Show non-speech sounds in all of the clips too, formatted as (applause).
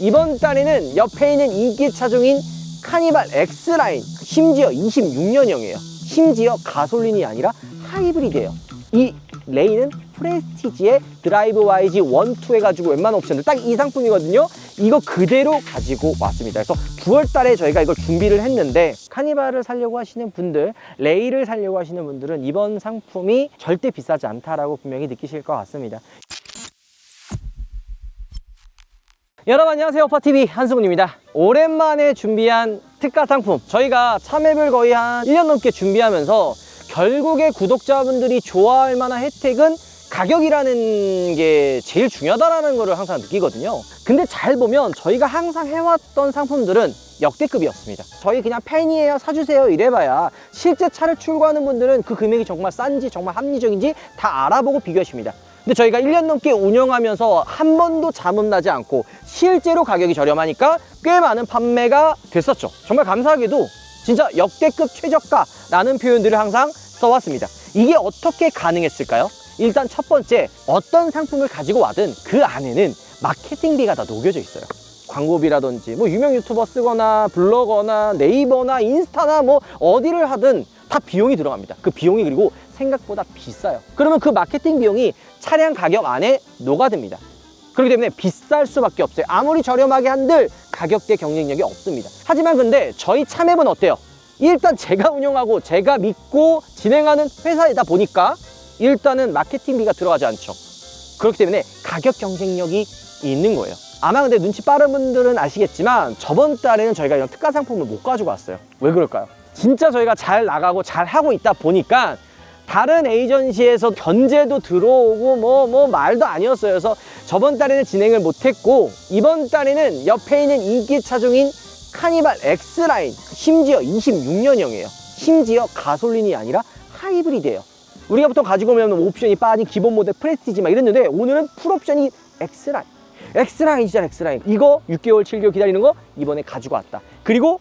이번 달에는 옆에 있는 인기 차종인 카니발 X라인 심지어 26년형이에요. 심지어 가솔린이 아니라 하이브리드예요. 이 레인은 프레스티지의 드라이브 YG 1, 2 해가지고 웬만한 옵션들 딱 이 상품이거든요. 이거 그대로 가지고 왔습니다. 그래서 9월 달에 저희가 이걸 준비를 했는데 카니발을 살려고 하시는 분들 레이를 살려고 하시는 분들은 이번 상품이 절대 비싸지 않다라고 분명히 느끼실 것 같습니다 여러분 안녕하세요. 오빠TV 한승훈입니다. 오랜만에 준비한 특가 상품. 저희가 참여를 거의 한 1년 넘게 준비하면서 결국에 구독자분들이 좋아할 만한 혜택은 가격이라는 게 제일 중요하다는 것을 항상 느끼거든요. 근데 잘 보면 저희가 항상 해왔던 상품들은 역대급이었습니다. 저희 그냥 팬이에요 사주세요 이래봐야 실제 차를 출고하는 분들은 그 금액이 정말 싼지 정말 합리적인지 다 알아보고 비교하십니다 근데 저희가 1년 넘게 운영하면서 한 번도 잠음 나지 않고 실제로 가격이 저렴하니까 꽤 많은 판매가 됐었죠. 정말 감사하게도 진짜 역대급 최저가라는 표현들을 항상 써왔습니다. 이게 어떻게 가능했을까요? 일단 첫 번째, 어떤 상품을 가지고 와든 그 안에는 마케팅비가 다 녹여져 있어요. 광고비라든지 뭐 유명 유튜버 쓰거나 블로거나 네이버나 인스타나 뭐 어디를 하든 다 비용이 들어갑니다. 그 비용이 그리고 생각보다 비싸요. 그러면 그 마케팅 비용이 차량 가격 안에 녹아듭니다. 그렇기 때문에 비쌀 수밖에 없어요. 아무리 저렴하게 한들 가격대 경쟁력이 없습니다. 하지만 근데 저희 참앱은 어때요? 일단 제가 운영하고 제가 믿고 진행하는 회사이다 보니까 일단은 마케팅비가 들어가지 않죠. 그렇기 때문에 가격 경쟁력이 있는 거예요. 아마 근데 눈치 빠른 분들은 아시겠지만 저번 달에는 저희가 이런 특가 상품을 못 가지고 왔어요. 왜 그럴까요? 진짜 저희가 잘 나가고 잘 하고 있다 보니까 다른 에이전시에서 견제도 들어오고 뭐뭐 말도 아니었어요. 그래서 저번 달에는 진행을 못했고 이번 달에는 옆에 있는 인기 차종인 카니발 X라인 심지어 26년형이에요. 심지어 가솔린이 아니라 하이브리드예요. 우리가 보통 가지고 오면 옵션이 빠진 기본 모델 프레스티지 막 이랬는데 오늘은 풀옵션이 X라인. X라인이죠 X라인. 이거 6개월 7개월 기다리는 거 이번에 가지고 왔다. 그리고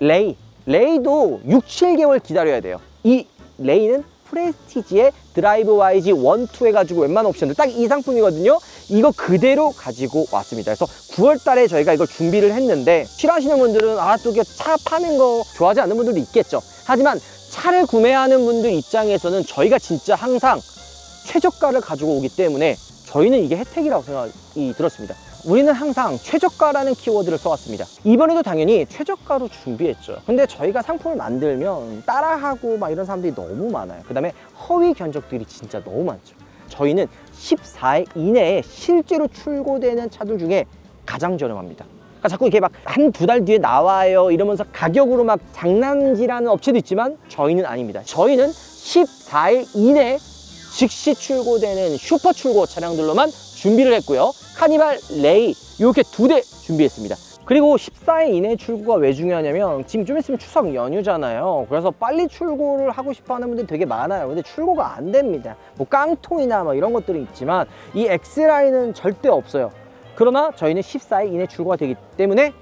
레이. 레이도 6, 7개월 기다려야 돼요. 이 레이는 프레스티지의 드라이브 YG 1, 2 해가지고 웬만한 옵션들 딱 이 상품이거든요. 이거 그대로 가지고 왔습니다. 그래서 9월 달에 저희가 이걸 준비를 했는데 싫어하시는 분들은 아또차 파는 거 좋아하지 않는 분들도 있겠죠. 하지만 차를 구매하는 분들 입장에서는 저희가 진짜 항상 최저가를 가지고 오기 때문에 저희는 이게 혜택이라고 생각이 들었습니다. 우리는 항상 최저가라는 키워드를 써왔습니다. 이번에도 당연히 최저가로 준비했죠. 근데 저희가 상품을 만들면 따라하고 막 이런 사람들이 너무 많아요. 그 다음에 허위 견적들이 진짜 너무 많죠. 저희는 14일 이내에 실제로 출고되는 차들 중에 가장 저렴합니다. 그러니까 자꾸 이렇게 막 한 두 달 뒤에 나와요 이러면서 가격으로 막 장난질하는 업체도 있지만 저희는 아닙니다. 저희는 14일 이내 즉시 출고되는 슈퍼 출고 차량들로만 준비를 했고요. 카니발 레이 이렇게 두 대 준비했습니다. 그리고 14일 이내 출고가 왜 중요하냐면 지금 좀 있으면 추석 연휴잖아요. 그래서 빨리 출고를 하고 싶어 하는 분들이 되게 많아요. 근데 출고가 안 됩니다. 뭐 깡통이나 뭐 이런 것들이 있지만 이 X라인은 절대 없어요. 그러나 저희는 14일 이내 출고가 되기 때문에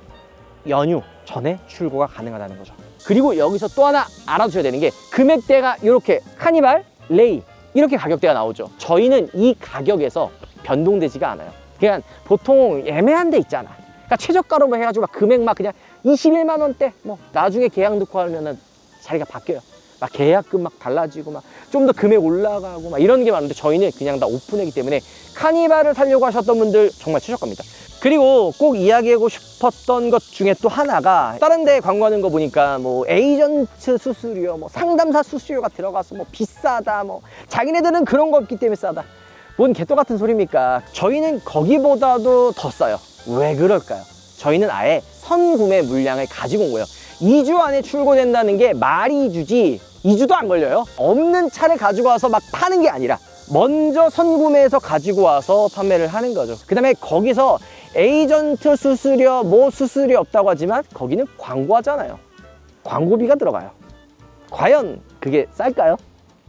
연휴 전에 출고가 가능하다는 거죠. 그리고 여기서 또 하나 알아두셔야 되는 게 금액대가 이렇게 카니발, 레이 이렇게 가격대가 나오죠. 저희는 이 가격에서 변동되지가 않아요. 그냥 보통 애매한 데 있잖아. 그러니까 최저가로만 해가지고 막 금액 막 그냥 21만 원대 뭐 나중에 계약 넣고 하면은 자리가 바뀌어요. 막 계약금 막 달라지고 막 좀 더 금액 올라가고 막 이런 게 많은데 저희는 그냥 다 오픈이기 때문에 카니발을 살려고 하셨던 분들 정말 최저가입니다. 그리고 꼭 이야기하고 싶었던 것 중에 또 하나가 다른 데 광고하는 거 보니까 뭐 에이전트 수수료, 뭐 상담사 수수료가 들어가서 뭐 비싸다, 뭐 자기네들은 그런 거 없기 때문에 싸다. 뭔 개똥 같은 소리입니까? 저희는 거기보다도 더 싸요. 왜 그럴까요? 저희는 아예 선구매 물량을 가지고 온 거예요. 2주 안에 출고된다는 게 말이 주지 2주도 안 걸려요. 없는 차를 가지고 와서 막 파는 게 아니라 먼저 선구매해서 가지고 와서 판매를 하는 거죠. 그 다음에 거기서 에이전트 수수료, 뭐 수수료 없다고 하지만 거기는 광고하잖아요. 광고비가 들어가요. 과연 그게 쌀까요?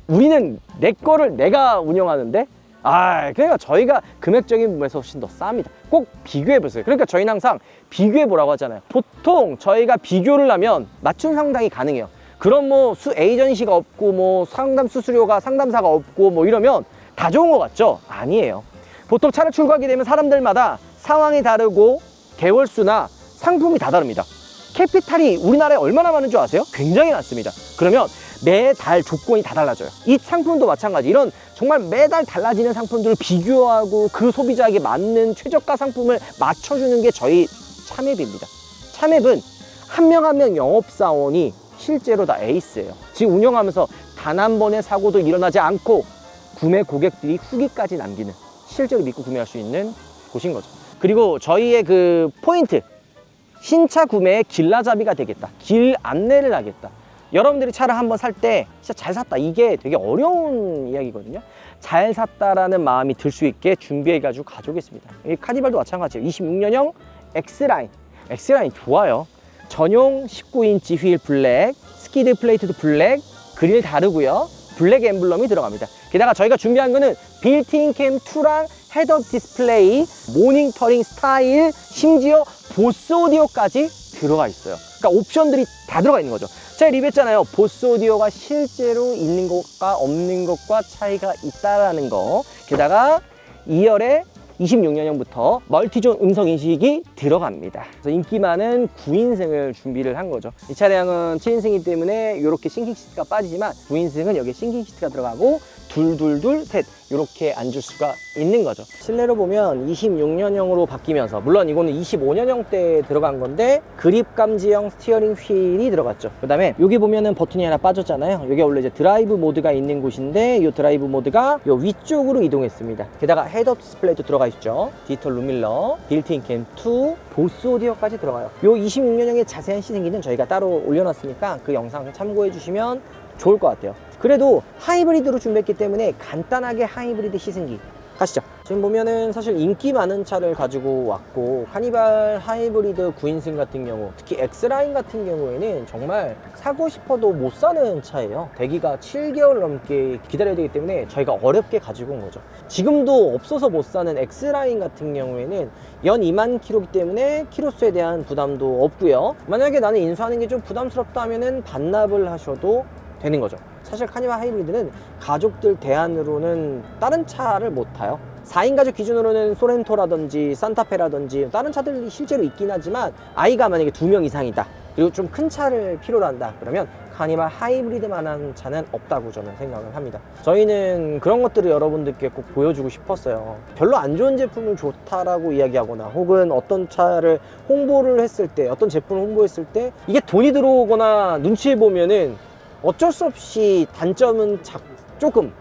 우리는 내 거를 내가 운영하는데 아, 그러니까 저희가 금액적인 부분에서 훨씬 더 쌉니다. 꼭 비교해 보세요. 그러니까 저희는 항상 비교해 보라고 하잖아요. 보통 저희가 비교를 하면 맞춤 상당이 가능해요. 그럼 뭐 수 에이전시가 없고 뭐 상담 수수료가 상담사가 없고 뭐 이러면 다 좋은 것 같죠? 아니에요. 보통 차를 출고하게 되면 사람들마다 상황이 다르고 개월 수나 상품이 다 다릅니다. 캐피탈이 우리나라에 얼마나 많은 줄 아세요? 굉장히 많습니다. 그러면 매달 조건이 다 달라져요. 이 상품도 마찬가지. 이런 정말 매달 달라지는 상품들을 비교하고 그 소비자에게 맞는 최저가 상품을 맞춰주는 게 저희 참앱입니다. 참앱은 한 명 한 명 영업사원이 실제로 다 에이스예요. 지금 운영하면서 단 한 번의 사고도 일어나지 않고 구매 고객들이 후기까지 남기는 실제로 믿고 구매할 수 있는 곳인 거죠. 그리고 저희의 그 포인트 신차 구매의 길라잡이가 되겠다. 길 안내를 하겠다. 여러분들이 차를 한번 살 때 진짜 잘 샀다. 이게 되게 어려운 이야기거든요. 잘 샀다라는 마음이 들 수 있게 준비해 가지고 가져오겠습니다. 이 카니발도 마찬가지예요. 26년형 X라인. X라인 좋아요. 전용 19인치 휠 블랙, 스키드 플레이트도 블랙, 그릴 다르고요. 블랙 엠블럼이 들어갑니다. 게다가 저희가 준비한 거는 빌트인 캠 2랑 헤드업 디스플레이, 모니터링 스타일, 심지어 보스 오디오까지 들어가 있어요. 그러니까 옵션들이 다 들어가 있는 거죠. 제가 리뷰했잖아요. 보스 오디오가 실제로 있는 것과 없는 것과 차이가 있다라는 거. 게다가 2열에 26년형부터 멀티존 음성 인식이 들어갑니다. 그래서 인기 많은 9인승을 준비를 한 거죠. 이 차량은 7인승이기 때문에 이렇게 싱킹 시트가 빠지지만 9인승은 여기에 싱킹 시트가 들어가고 둘둘둘 셋 이렇게 앉을 수가 있는 거죠. 실내로 보면 26년형으로 바뀌면서 물론 이거는 25년형 때 들어간 건데 그립 감지형 스티어링 휠이 들어갔죠. 그 다음에 여기 보면은 버튼이 하나 빠졌잖아요. 여기 원래 이제 드라이브 모드가 있는 곳인데 이 드라이브 모드가 요 위쪽으로 이동했습니다. 게다가 헤드업 디스플레이도 들어가 있죠. 디지털 룸밀러, 빌트인 캠 2, 보스 오디오까지 들어가요. 요 26년형의 자세한 시승기는 저희가 따로 올려놨으니까 그 영상 참고해 주시면 좋을 것 같아요. 그래도 하이브리드로 준비했기 때문에 간단하게 하이브리드 시승기 가시죠. 지금 보면은 사실 인기 많은 차를 가지고 왔고 카니발 하이브리드 9인승 같은 경우 특히 X라인 같은 경우에는 정말 사고 싶어도 못 사는 차예요. 대기가 7개월 넘게 기다려야 되기 때문에 저희가 어렵게 가지고 온 거죠. 지금도 없어서 못 사는 X라인 같은 경우에는 연 2만 킬로기 때문에 키로수에 대한 부담도 없고요. 만약에 나는 인수하는 게 좀 부담스럽다 하면은 반납을 하셔도 되는 거죠. 사실 카니발 하이브리드는 가족들 대안으로는 다른 차를 못 타요. 4인 가족 기준으로는 소렌토라든지 산타페라든지 다른 차들이 실제로 있긴 하지만 아이가 만약에 두명 이상이다. 그리고 좀 큰 차를 필요로 한다. 그러면 카니발 하이브리드만한 차는 없다고 저는 생각을 합니다. 저희는 그런 것들을 여러분들께 꼭 보여주고 싶었어요. 별로 안 좋은 제품을 좋다라고 이야기하거나 혹은 어떤 차를 홍보를 했을 때 어떤 제품을 홍보했을 때 이게 돈이 들어오거나 눈치 보면은 어쩔 수 없이 단점은 작, 조금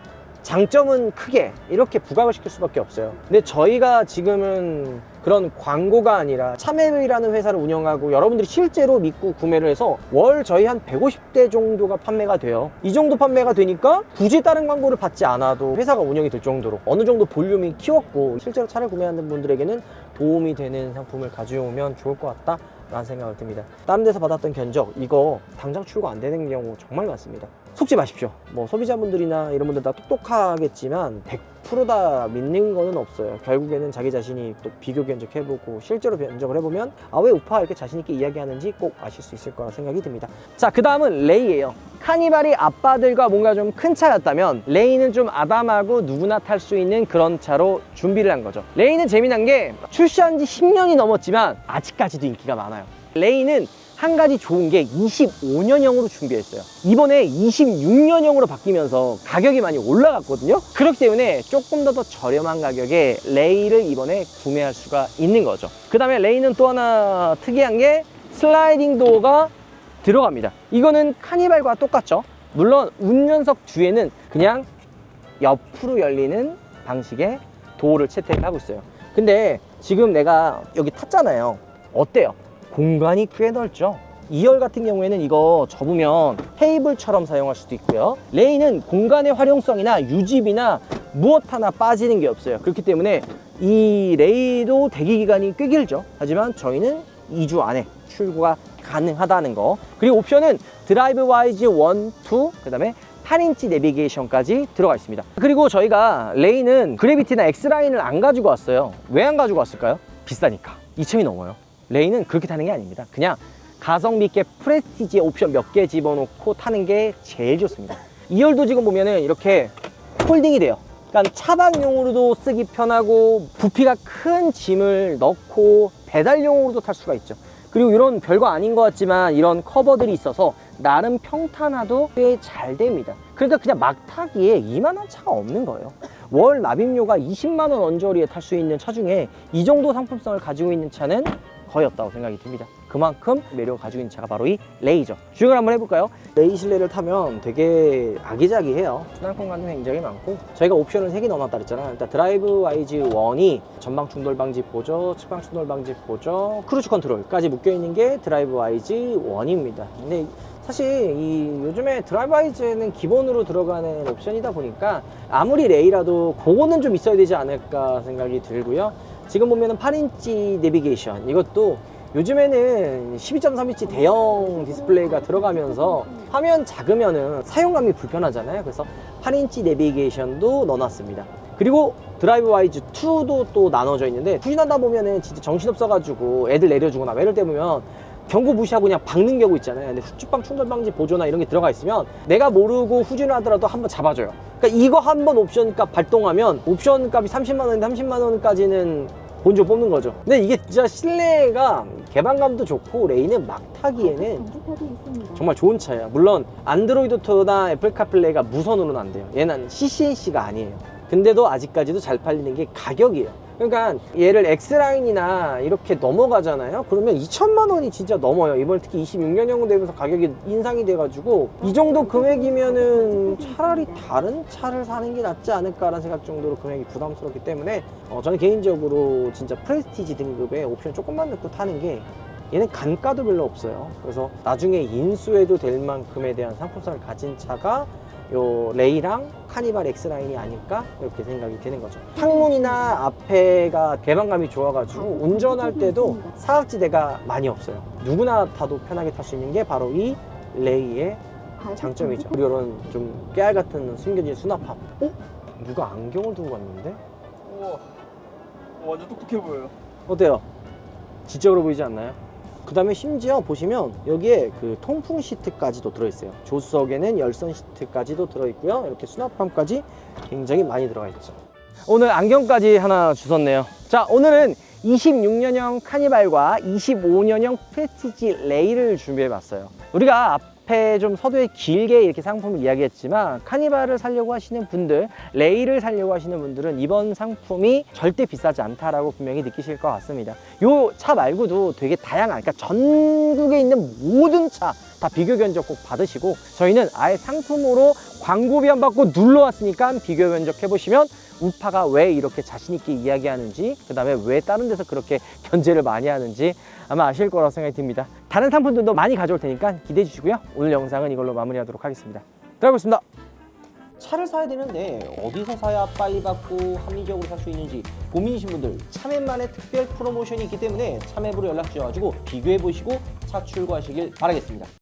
장점은 크게 이렇게 부각을 시킬 수밖에 없어요. 근데 저희가 지금은 그런 광고가 아니라 참외이라는 회사를 운영하고 여러분들이 실제로 믿고 구매를 해서 월 저희 한 150대 정도가 판매가 돼요. 이 정도 판매가 되니까 굳이 다른 광고를 받지 않아도 회사가 운영이 될 정도로 어느 정도 볼륨이 키웠고 실제로 차를 구매하는 분들에게는 도움이 되는 상품을 가져오면 좋을 것 같다 라는 생각을 듭니다. 다른 데서 받았던 견적 이거 당장 출고 안 되는 경우 정말 많습니다 속지 마십시오. 뭐 소비자분들이나 이런 분들 다 똑똑하겠지만 100%다 믿는 거는 없어요. 결국에는 자기 자신이 또 비교 견적해보고 실제로 견적을 해보면 아 왜 우파 이렇게 자신 있게 이야기하는지 꼭 아실 수 있을 거라 생각이 듭니다. 자 그 다음은 레이예요. 카니발이 아빠들과 뭔가 좀 큰 차였다면 레이는 좀 아담하고 누구나 탈 수 있는 그런 차로 준비를 한 거죠. 레이는 재미난 게 출시한 지 10년이 넘었지만 아직까지도 인기가 많아요. 레이는 한 가지 좋은 게 25년형으로 준비했어요. 이번에 26년형으로 바뀌면서 가격이 많이 올라갔거든요. 그렇기 때문에 조금 더 더 저렴한 가격에 레이를 이번에 구매할 수가 있는 거죠. 그 다음에 레이는 또 하나 특이한 게 슬라이딩 도어가 들어갑니다. 이거는 카니발과 똑같죠. 물론 운전석 뒤에는 그냥 옆으로 열리는 방식의 도어를 채택을 하고 있어요. 근데 지금 내가 여기 탔잖아요. 어때요? 공간이 꽤 넓죠? 2열 같은 경우에는 이거 접으면 테이블처럼 사용할 수도 있고요. 레이는 공간의 활용성이나 유지비나 무엇 하나 빠지는 게 없어요. 그렇기 때문에 이 레이도 대기 기간이 꽤 길죠. 하지만 저희는 2주 안에 출고가 가능하다는 거. 그리고 옵션은 드라이브 와이즈 1, 2, 그 다음에 8인치 내비게이션까지 들어가 있습니다. 그리고 저희가 레이는 그래비티나 X라인을 안 가지고 왔어요. 왜 안 가지고 왔을까요? 비싸니까. 2천이 넘어요. 레이는 그렇게 타는 게 아닙니다. 그냥 가성비 있게 프레스티지 옵션 몇 개 집어넣고 타는 게 제일 좋습니다. 2열도 지금 보면은 이렇게 폴딩이 돼요. 그러니까 차박용으로도 쓰기 편하고 부피가 큰 짐을 넣고 배달용으로도 탈 수가 있죠. 그리고 이런 별거 아닌 것 같지만 이런 커버들이 있어서 나름 평탄화도 꽤 잘 됩니다. 그러니까 그냥 막 타기에 이만한 차가 없는 거예요. 월 납입료가 20만 원 언저리에 탈 수 있는 차 중에 이 정도 상품성을 가지고 있는 차는 거의 없다고 생각이 듭니다. 그만큼 매력을 가지고 있는 차가 바로 이 레이저. 주행을 한번 해볼까요? 레이 실내를 타면 되게 아기자기해요. 순환 공간도 굉장히 많고 저희가 옵션을 3개 넣어놨다 그랬잖아요. 일단 드라이브 와이즈 1이 전방 충돌 방지 보조, 측방 충돌 방지 보조, 크루즈 컨트롤까지 묶여있는 게 드라이브 와이즈 1입니다. 근데 사실 이 요즘에 드라이브 와이즈는 기본으로 들어가는 옵션이다 보니까 아무리 레이라도 그거는 좀 있어야 되지 않을까 생각이 들고요. 지금 보면은 8인치 내비게이션 이것도 요즘에는 12.3인치 대형 디스플레이가 들어가면서 화면 작으면은 사용감이 불편하잖아요. 그래서 8인치 내비게이션도 넣어놨습니다. 그리고 드라이브 와이즈 2도 또 나눠져 있는데 후진하다 보면은 진짜 정신없어가지고 애들 내려주거나 뭐 이럴 때 보면 경고 무시하고 그냥 박는 경우 있잖아요. 근데 후추방 충돌 방지 보조나 이런 게 들어가 있으면 내가 모르고 후진을 하더라도 한번 잡아줘요. 그러니까 이거 한 번 옵션 값 발동하면 옵션 값이 30만 원인데 30만 원까지는 본조 뽑는 거죠. 근데 이게 진짜 실내가 개방감도 좋고 레인은 막 타기에는 정말 좋은 차예요. 물론 안드로이드 오토나 애플 카플레이가 무선으로는 안 돼요. 얘는 CCNC가 아니에요. 근데도 아직까지도 잘 팔리는 게 가격이에요. 그러니까 얘를 X라인이나 이렇게 넘어가잖아요. 그러면 2천만 원이 진짜 넘어요. 이번에 특히 26년형 되면서 가격이 인상이 돼가지고 이 정도 금액이면은 차라리 다른 차를 사는 게 낫지 않을까라는 생각 정도로 금액이 부담스럽기 때문에 어, 저는 개인적으로 진짜 프레스티지 등급의 옵션 조금만 넣고 타는 게 얘는 간가도 별로 없어요. 그래서 나중에 인수해도 될 만큼에 대한 상품성을 가진 차가 요 레이랑 카니발 X라인이 아닐까 이렇게 생각이 드는 거죠. 창문이나 앞에가 개방감이 좋아가지고 운전할 때도 사각지대가 많이 없어요. 누구나 타도 편하게 탈 수 있는 게 바로 이 레이의 장점이죠. 이런 좀 깨알 같은 숨겨진 수납함. 어? 누가 안경을 두고 갔는데? 우와 완전 똑똑해 보여요 어때요? 지적으로 보이지 않나요? 그 다음에 심지어 보시면 여기에 그 통풍 시트까지도 들어있어요. 조수석에는 열선 시트까지도 들어있고요. 이렇게 수납함까지 굉장히 많이 들어가 있죠. 오늘 안경까지 하나 주셨네요. 자, 오늘은 26년형 카니발과 25년형 프레스티지 레이를 준비해 봤어요. 우리가 앞에 좀 서두에 길게 이렇게 상품을 이야기했지만 카니발을 살려고 하시는 분들, 레이를 살려고 하시는 분들은 이번 상품이 절대 비싸지 않다라고 분명히 느끼실 것 같습니다. 요 차 말고도 되게 다양한, 그러니까 전국에 있는 모든 차 다 비교 견적 꼭 받으시고 저희는 아예 상품으로 광고비 안 받고 눌러 왔으니까 비교 견적 해보시면 우파가 왜 이렇게 자신있게 이야기하는지 그 다음에 왜 다른 데서 그렇게 (laughs) 견제를 많이 하는지 아마 아실 거라고 생각이 듭니다. 다른 상품들도 많이 가져올 테니까 기대해 주시고요. 오늘 영상은 이걸로 마무리하도록 하겠습니다. 들어가겠습니다. 차를 사야 되는데 어디서 사야 빨리 받고 합리적으로 살 수 있는지 고민이신 분들 참외만의 특별 프로모션이 있기 때문에 참외부로 연락 주셔가지고 비교해 보시고 차 출고하시길 바라겠습니다